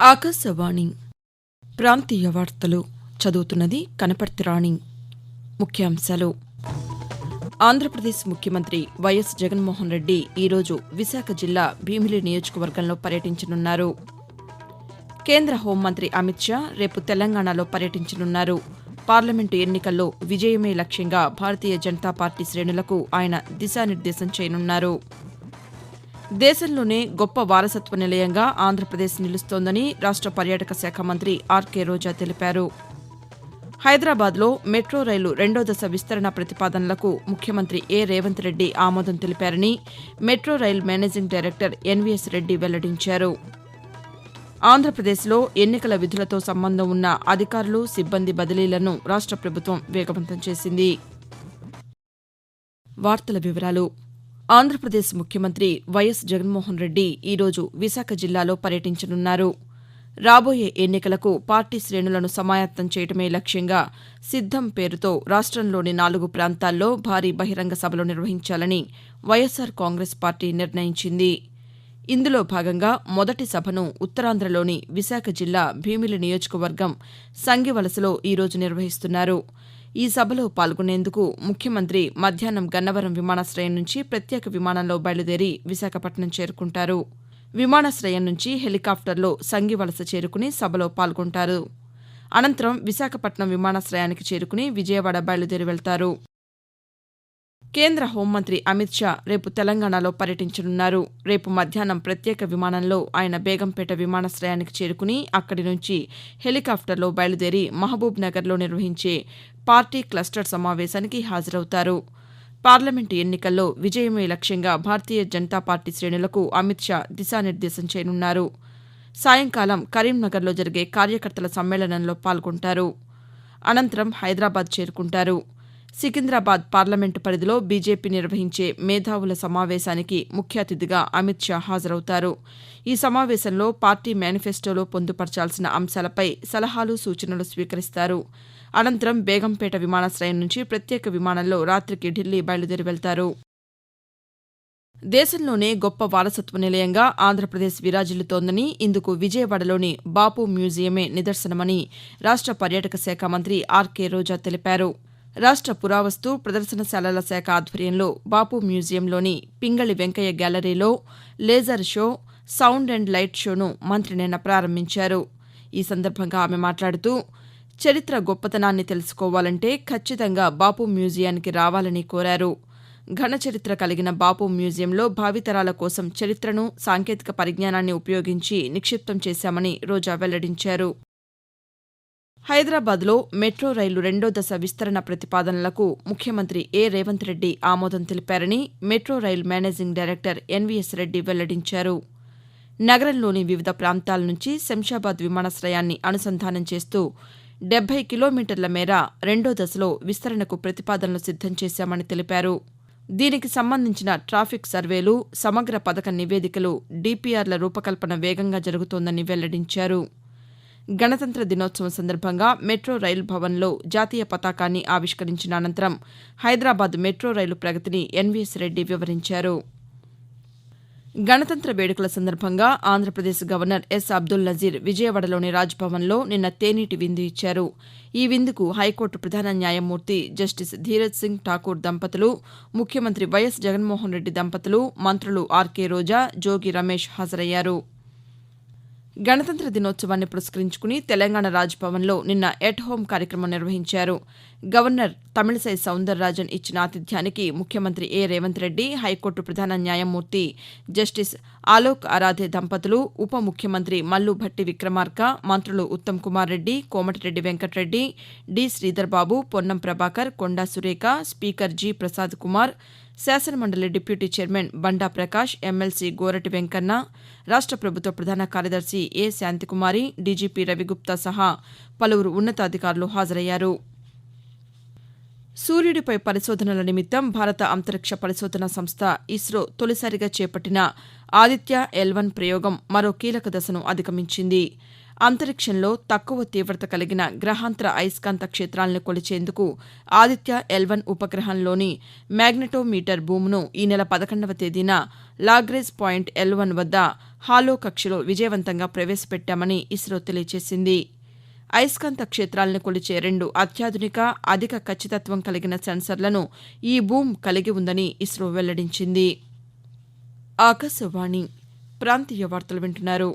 ఆకాశవాణి ప్రాంతీయ వార్తలు చదువుతున్నది కనపర్తి రాణి. ముఖ్యాంశాలు. ఆంధ్రప్రదేశ్ ముఖ్యమంత్రి వైఎస్ జగన్మోహన్ రెడ్డి ఈరోజు విశాఖ జిల్లా భీమిలి నియోజకవర్గంలో పర్యటించనున్నారు. కేంద్ర హోంమంత్రి అమిత్ షా రేపు తెలంగాణలో పర్యటించనున్నారు. పార్లమెంటు ఎన్నికల్లో విజయమే లక్ష్యంగా భారతీయ జనతా పార్టీ శ్రేణులకు ఆయన దిశానిర్దేశం చేయనున్నారు. దేశంలోనే గొప్ప వారసత్వ నిలయంగా ఆంధ్రప్రదేశ్ నిలుస్తోందని రాష్ట పర్యాటక శాఖ మంత్రి ఆర్కే రోజా తెలిపారు. హైదరాబాద్లో మెట్రో రైలు రెండో దశ విస్తరణ ప్రతిపాదనలకు ముఖ్యమంత్రి ఏ రేవంత్ రెడ్డి ఆమోదం తెలిపారని metro rail managing director NVS Reddy వెల్లడించారు. ఆంధ్రప్రదేశ్లో ఎన్నికల విధులతో సంబంధం ఉన్న అధికారులు సిబ్బంది బదిలీలను రాష్ట ప్రభుత్వం వేగవంతం చేసింది. వార్తల వివరాలు ఆంధ్రప్రదేశ్ ముఖ్యమంత్రి వైఎస్ జగన్మోహన్ రెడ్డి ఈరోజు విశాఖ జిల్లాలో పర్యటించనున్నారు. రాబోయే ఎన్నికలకు పార్టీ శ్రేణులను సమాయత్తం చేయడమే లక్ష్యంగా సిద్దం పేరుతో రాష్టంలోని నాలుగు ప్రాంతాల్లో భారీ బహిరంగ సభలు నిర్వహించాలని వైఎస్సార్ కాంగ్రెస్ పార్టీ నిర్ణయించింది. ఇందులో భాగంగా మొదటి సభను ఉత్తరాంధ్రలోని విశాఖ జిల్లా భీమిలి నియోజకవర్గం సంగివలసలో ఈరోజు నిర్వహిస్తున్నారు. ఈ సభలో పాల్గొనేందుకు ముఖ్యమంత్రి మధ్యాహ్నం గన్నవరం విమానాశ్రయం నుంచి ప్రత్యేక విమానంలో బయలుదేరి విశాఖపట్నం చేరుకుంటారు. విమానాశ్రయం నుంచి హెలికాప్టర్లో సంగివలస చేరుకుని సభలో పాల్గొంటారు. అనంతరం విశాఖపట్నం విమానాశ్రయానికి చేరుకుని విజయవాడ బయలుదేరి వెళ్తారు. కేంద్ర హోంమంతి అమిత్ షా రేపు తెలంగాణలో పర్యటించనున్నారు. రేపు మధ్యాహ్నం ప్రత్యేక విమానంలో ఆయన బేగంపేట విమానాశ్రయానికి చేరుకుని అక్కడి నుంచి హెలికాప్టర్లో బయలుదేరి మహబూబ్ నగర్లో నిర్వహించే పార్టీ క్లస్టర్ సమావేశానికి హాజరవుతారు. పార్లమెంటు ఎన్నికల్లో విజయమే లక్ష్యంగా భారతీయ జనతా పార్టీ శ్రేణులకు అమిత్ షా దిశానిర్దేశం చేయనున్నారు. సాయంకాలం కరీంనగర్లో జరిగే కార్యకర్తల సమ్మేళనంలో పాల్గొంటారు. అనంతరం హైదరాబాద్ చేరుకుంటారు. సికింద్రాబాద్ పార్లమెంటు పరిధిలో బీజేపీ నిర్వహించే మేధావుల సమావేశానికి ముఖ్య అతిథిగా అమిత్ షా హాజరవుతారు. ఈ సమావేశంలో పార్టీ మేనిఫెస్టోలో పొందుపరచాల్సిన అంశాలపై సలహాలు సూచనలు స్వీకరిస్తారు. అనంతరం బేగంపేట విమానాశ్రయం నుంచి ప్రత్యేక విమానంలో రాతికి ఢిల్లీ బయలుదేరి వెళ్తారు. దేశంలోనే గొప్ప వారసత్వ నిలయంగా ఆంధ్రప్రదేశ్ విరాజిల్లుతోందని ఇందుకు విజయవాడలోని బాపు మ్యూజియమే నిదర్శనమని రాష్ట పర్యాటక శాఖ మంత్రి ఆర్కే రోజా తెలిపారు. రాష్ట పురావస్తు ప్రదర్శనశాలల శాఖ ఆధ్వర్యంలో బాపు మ్యూజియంలోని పింగళి వెంకయ్య గ్యాలరీలో laser show sound and light షోను మంత్రి నిన్న ప్రారంభించారు. ఈ సందర్భంగా ఆమె మాట్లాడుతూ చరిత్ర గొప్పతనాన్ని తెలుసుకోవాలంటే ఖచ్చితంగా బాపు మ్యూజియానికి రావాలని కోరారు. ఘన చరిత్ర కలిగిన బాపు మ్యూజియంలో భావితరాల కోసం చరిత్రను సాంకేతిక పరిజ్ఞానాన్ని ఉపయోగించి నిక్షిప్తం చేశామని రోజా వెల్లడించారు. హైదరాబాద్లో మెట్రో రైలు రెండో దశ విస్తరణ ప్రతిపాదనలకు ముఖ్యమంత్రి ఏ రేవంత్ రెడ్డి ఆమోదం తెలిపారని metro rail managing director NVS Reddy వెల్లడించారు. నగరంలోని వివిధ ప్రాంతాల నుంచి శంషాబాద్ విమానాశ్రయాన్ని అనుసంధానం చేస్తూ డెబ్బై కిలోమీటర్ల మేర రెండో దశలో విస్తరణకు ప్రతిపాదనలు సిద్దం చేశామని తెలిపారు. దీనికి సంబంధించిన ట్రాఫిక్ సర్వేలు సమగ్ర పథక నివేదికలు డీపీఆర్ల రూపకల్పన వేగంగా జరుగుతోందని వెల్లడించారు. గణతంత్ర దినోత్సవం సందర్భంగా మెట్రో రైలు భవన్లో జాతీయ పతాకాన్ని ఆవిష్కరించిన అనంతరం హైదరాబాద్ మెట్రో రైలు ప్రగతిని ఎన్వీఎస్ రెడ్డి వివరించారు. గణతంత్ర వేడుకల సందర్భంగా ఆంధ్రప్రదేశ్ గవర్నర్ ఎస్ అబ్దుల్ నజీర్ విజయవాడలోని రాజ్భవన్లో నిన్న తేనీటి విందు ఇచ్చారు. ఈ విందుకు హైకోర్టు ప్రధాన న్యాయమూర్తి జస్టిస్ ధీరజ్ సింగ్ ఠాకూర్ దంపతులు ముఖ్యమంత్రి వైఎస్ జగన్మోహన్ రెడ్డి దంపతులు మంత్రులు ఆర్కే రోజా జోగి రమేష్ హాజరయ్యారు. గణతంత్ర దినోత్సవాన్ని పురస్కరించుకుని తెలంగాణ రాజ్భవన్లో నిన్న ఎట్ హోం కార్యక్రమం నిర్వహించారు. గవర్నర్ తమిళసై సౌందరరాజన్ ఇచ్చిన ఆతిథ్యానికి ముఖ్యమంత్రి ఏ రేవంత్ రెడ్డి హైకోర్టు ప్రధాన న్యాయమూర్తి జస్టిస్ ఆలోక్ ఆరాధే దంపతులు ఉప ముఖ్యమంత్రి మల్లు భట్టి విక్రమార్క మంత్రులు Uttam Kumar Reddy Komatireddy Venkat Reddy D Sridhar Babu Ponnam Prabhakar Konda Surekha speaker G Prasad Kumar శాసనమండలి deputy chairman Banda Prakash MLC Gorati Venkanna రాష్ట ప్రభుత్వ ప్రధాన కార్యదర్శి ఏ శాంతికుమారి డీజీపీ రవిగుప్తా సహా పలువురు ఉన్నతాధికారులు హాజరయ్యారు. సూర్యుడిపై పరిశోధనల నిమిత్తం భారత అంతరిక్ష పరిశోధన సంస్థ ఇస్రో తొలిసారిగా చేపట్టిన ఆదిత్య ఎల్ వన్ ప్రయోగం మరో కీలక దశను అధిగమించింది. అంతరిక్షంలో తక్కువ తీవ్రత కలిగిన గ్రహాంతర అయస్కాంత క్షేత్రాలను కొలిచేందుకు ఆదిత్య ఎల్వన్ ఉపగ్రహంలోని మ్యాగ్నెటోమీటర్ బూమ్ను ఈ నెల పదకొండవ తేదీన లాగ్రేజ్ పాయింట్ ఎల్వన్ వద్ద హాలో కక్షలో విజయవంతంగా ప్రవేశపెట్టామని ఇస్రో తెలియజేసింది అయస్కాంత క్షేత్రాలను కొలిచే రెండు అత్యాధునిక అధిక ఖచ్చితత్వం కలిగిన సెన్సర్లను ఈ బూమ్ కలిగి ఉందని ఇస్రో వెల్లడించింది. ఆకాశవాణి ప్రాంతీయ వార్తలు వింటున్నారు.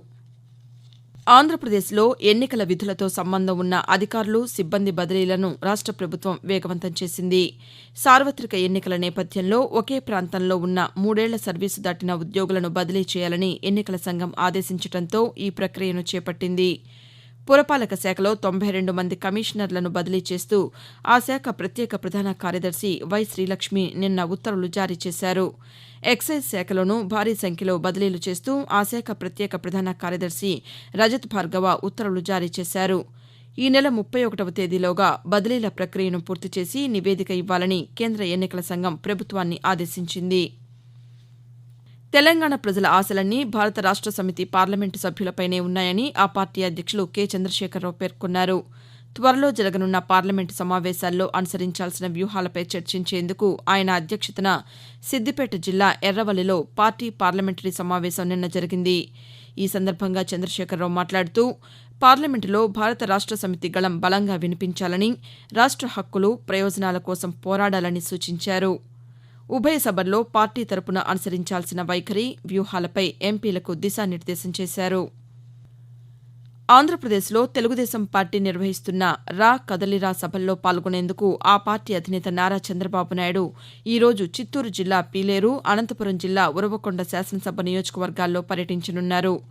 ఆంధ్రప్రదేశ్లో ఎన్నికల విధులతో సంబంధం ఉన్న అధికారులు సిబ్బంది బదిలీలను రాష్ట ప్రభుత్వం వేగవంతం చేసింది. సార్వత్రిక ఎన్నికల నేపథ్యంలో ఒకే ప్రాంతంలో ఉన్న మూడేళ్ళ సర్వీసు దాటిన ఉద్యోగులను బదిలీ చేయాలని ఎన్నికల సంఘం ఆదేశించడంతో ఈ ప్రక్రియను చేపట్టింది. పురపాలక శాఖలో తొంభై రెండు మంది కమిషనర్లను బదిలీ చేస్తూ ఆ శాఖ ప్రత్యేక ప్రధాన కార్యదర్శి వై శ్రీలక్ష్మి నిన్న ఉత్తర్వులు జారీ చేశారు. ఎక్సైజ్ శాఖలోనూ భారీ సంఖ్యలో బదిలీలు చేస్తూ ఆ శాఖ ప్రత్యేక ప్రధాన కార్యదర్శి రజత్ భార్గవ ఉత్తర్వులు జారీ చేశారు. ఈ నెల ముప్పై ఒకటవ తేదీలోగా బదిలీల ప్రక్రియను పూర్తి చేసి నివేదిక ఇవ్వాలని కేంద్ర ఎన్నికల సంఘం ప్రభుత్వాన్ని ఆదేశించింది. తెలంగాణ ప్రజల ఆశలన్నీ భారత రాష్ట సమితి పార్లమెంటు సభ్యులపైనే ఉన్నాయని ఆ పార్టీ అధ్యక్షులు కె. చంద్రశేఖరరావు పేర్కొన్నారు. త్వరలో జరగనున్న పార్లమెంటు సమావేశాల్లో అనుసరించాల్సిన వ్యూహాలపై చర్చించేందుకు ఆయన అధ్యక్షతన సిద్దిపేట జిల్లా ఎర్రవల్లిలో పార్టీ పార్లమెంటరీ సమావేశం నిన్న జరిగింది. ఈ సందర్భంగా చంద్రశేఖరరావు మాట్లాడుతూ పార్లమెంటులో భారత రాష్ట సమితి గళం బలంగా వినిపించాలని రాష్ట హక్కులు ప్రయోజనాల కోసం పోరాడాలని సూచించారు. ఉభయ సభల్లో పార్టీ తరపున అనుసరించాల్సిన వైఖరి వ్యూహాలపై ఎంపీలకు దిశానిర్దేశం చేశారు. ఆంధ్రప్రదేశ్లో తెలుగుదేశం పార్టీ నిర్వహిస్తున్న రా కదలిరా సభల్లో పాల్గొనేందుకు ఆ పార్టీ అధినేత నారా చంద్రబాబు నాయుడు ఈరోజు చిత్తూరు జిల్లా పీలేరు అనంతపురం జిల్లా ఉరవకొండ శాసనసభ నియోజకవర్గాల్లో పర్యటించనున్నారు.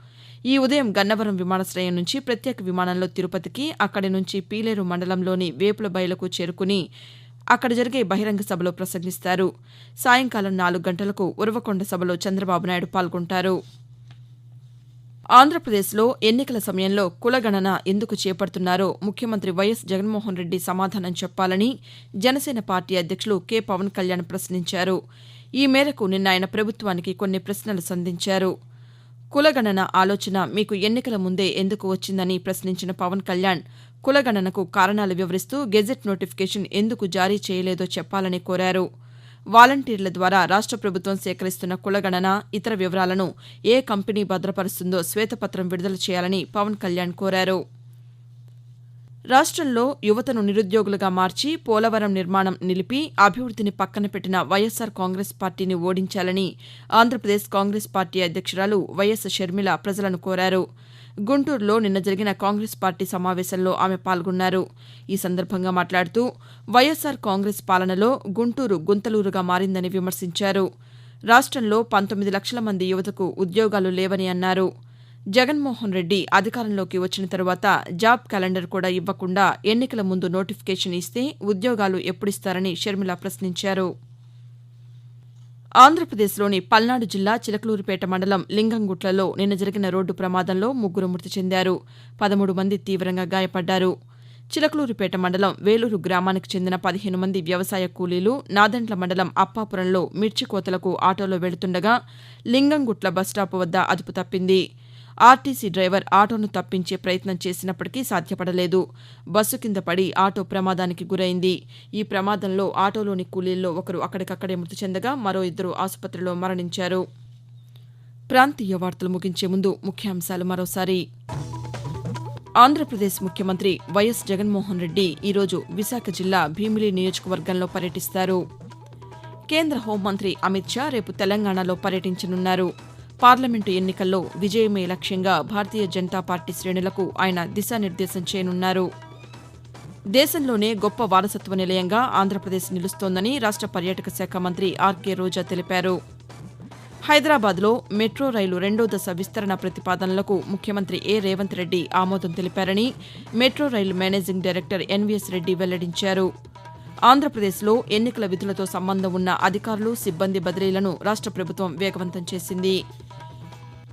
ఈ ఉదయం గన్నవరం విమానాశ్రయం నుంచి ప్రత్యేక విమానంలో తిరుపతికి అక్కడి నుంచి పీలేరు మండలంలోని వేపుల బయలకు చేరుకుని అక్కడ జరిగే బహిరంగ సభలో ప్రసంగిస్తారు. సాయంకాలం నాలుగు గంటలకు ఉరవకొండ సభలో చంద్రబాబు నాయుడు పాల్గొంటారు. ఆంధ్రప్రదేశ్లో ఎన్నికల సమయంలో కులగణన ఎందుకు చేపడుతున్నారో ముఖ్యమంత్రి వైఎస్ జగన్మోహన్ రెడ్డి సమాధానం చెప్పాలని జనసేన పార్టీ అధ్యక్షులు కె. పవన్ కళ్యాణ్ ప్రశ్నించారు. ఈ మేరకు నిన్న ఆయన ప్రభుత్వానికి కొన్ని ప్రశ్నలు సంధించారు. కులగణన ఆలోచన మీకు ఎన్నికల ముందే ఎందుకు వచ్చిందని ప్రశ్నించిన పవన్ కళ్యాణ్ కులగణనకు కారణాలు వివరిస్తూ గెజెట్ నోటిఫికేషన్ ఎందుకు జారీ చేయలేదో చెప్పాలని కోరారు. వాలంటీర్ల ద్వారా రాష్ట ప్రభుత్వం సేకరిస్తున్న కులగణన ఇతర వివరాలను ఏ కంపెనీ భద్రపరుస్తుందో శ్వేతపత్రం విడుదల చేయాలని పవన్ కళ్యాణ్ కోరారు. రాష్టంలో యువతను నిరుద్యోగులుగా మార్చి పోలవరం నిర్మాణం నిలిపి అభివృద్దిని పక్కన పెట్టిన వైఎస్సార్ కాంగ్రెస్ పార్టీని ఓడించాలని ఆంధ్రప్రదేశ్ కాంగ్రెస్ పార్టీ అధ్యక్షురాలు వైఎస్ షర్మిల ప్రజలను కోరారు. గుంటూరులో నిన్న జరిగిన కాంగ్రెస్ పార్టీ సమావేశంలో ఆమె పాల్గొన్నారు. ఈ సందర్భంగా మాట్లాడుతూ వైఎస్సార్ కాంగ్రెస్ పాలనలో గుంటూరు గుంతలూరుగా మారిందని విమర్శించారు. రాష్టంలో పంతొమ్మిది లక్షల మంది యువతకు ఉద్యోగాలు లేవని అన్నారు. జగన్మోహన్ రెడ్డి అధికారంలోకి వచ్చిన తరువాత జాబ్ క్యాలెండర్ కూడా ఇవ్వకుండా ఎన్నికల ముందు నోటిఫికేషన్ ఇస్తే ఉద్యోగాలు ఎప్పుడిస్తారని షర్మిల ప్రశ్నించారు. ఆంధ్రప్రదేశ్లోని పల్నాడు జిల్లా చిలకలూరిపేట మండలం లింగంగుట్లలో నిన్న జరిగిన రోడ్డు ప్రమాదంలో ముగ్గురు మృతి చెందారు. పదమూడు మంది తీవ్రంగా గాయపడ్డారు. చిలకలూరిపేట మండలం వేలూరు గ్రామానికి చెందిన పదిహేను మంది వ్యవసాయ కూలీలు నాదెండ్ల మండలం అప్పాపురంలో మిర్చి కోతలకు ఆటోలో వెళుతుండగా లింగంగుట్ల బస్టాప్ వద్ద అదుపు తప్పింది. ఆర్టీసీ డ్రైవర్ ఆటోను తప్పించే ప్రయత్నం చేసినప్పటికీ సాధ్యపడలేదు. బస్సు కింద పడి ఆటో ప్రమాదానికి గురైంది. ఈ ప్రమాదంలో ఆటోలోని కూలీల్లో ఒకరు అక్కడికక్కడే మృతి చెందగా మరో ఇద్దరు ఆసుపత్రిలో మరణించారు. ప్రాంతీయ వార్తలు ముగించే ముందు ముఖ్యాంశాలు మరోసారి. ఆంధ్రప్రదేశ్ ముఖ్యమంత్రి వైఎస్ జగన్మోహన్ రెడ్డి ఈరోజు విశాఖ జిల్లా భీమిలి నియోజకవర్గంలో పర్యటిస్తారు. కేంద్ర హోంమంత్రి అమిత్ షా రేపు తెలంగాణలో పర్యటించనున్నారు. పార్లమెంటు ఎన్నికల్లో విజయమే లక్ష్యంగా భారతీయ జనతా పార్టీ శ్రేణులకు ఆయన దిశానిర్దేశం చేయనున్నారు. దేశంలోనే గొప్ప వారసత్వ నిలయంగా ఆంధ్రప్రదేశ్ నిలుస్తోందని రాష్ట పర్యాటక శాఖ మంత్రి ఆర్కే రోజా తెలిపారు. హైదరాబాద్లో మెట్రో రైలు రెండో దశ విస్తరణ ప్రతిపాదనలకు ముఖ్యమంత్రి ఏ రేవంత్ రెడ్డి ఆమోదం తెలిపారని metro rail managing director NVS Reddy వెల్లడించారు. ఆంధ్రప్రదేశ్లో ఎన్నికల విధులతో సంబంధం ఉన్న అధికారులు సిబ్బంది బదిలీలను రాష్ట ప్రభుత్వం వేగవంతం చేసింది.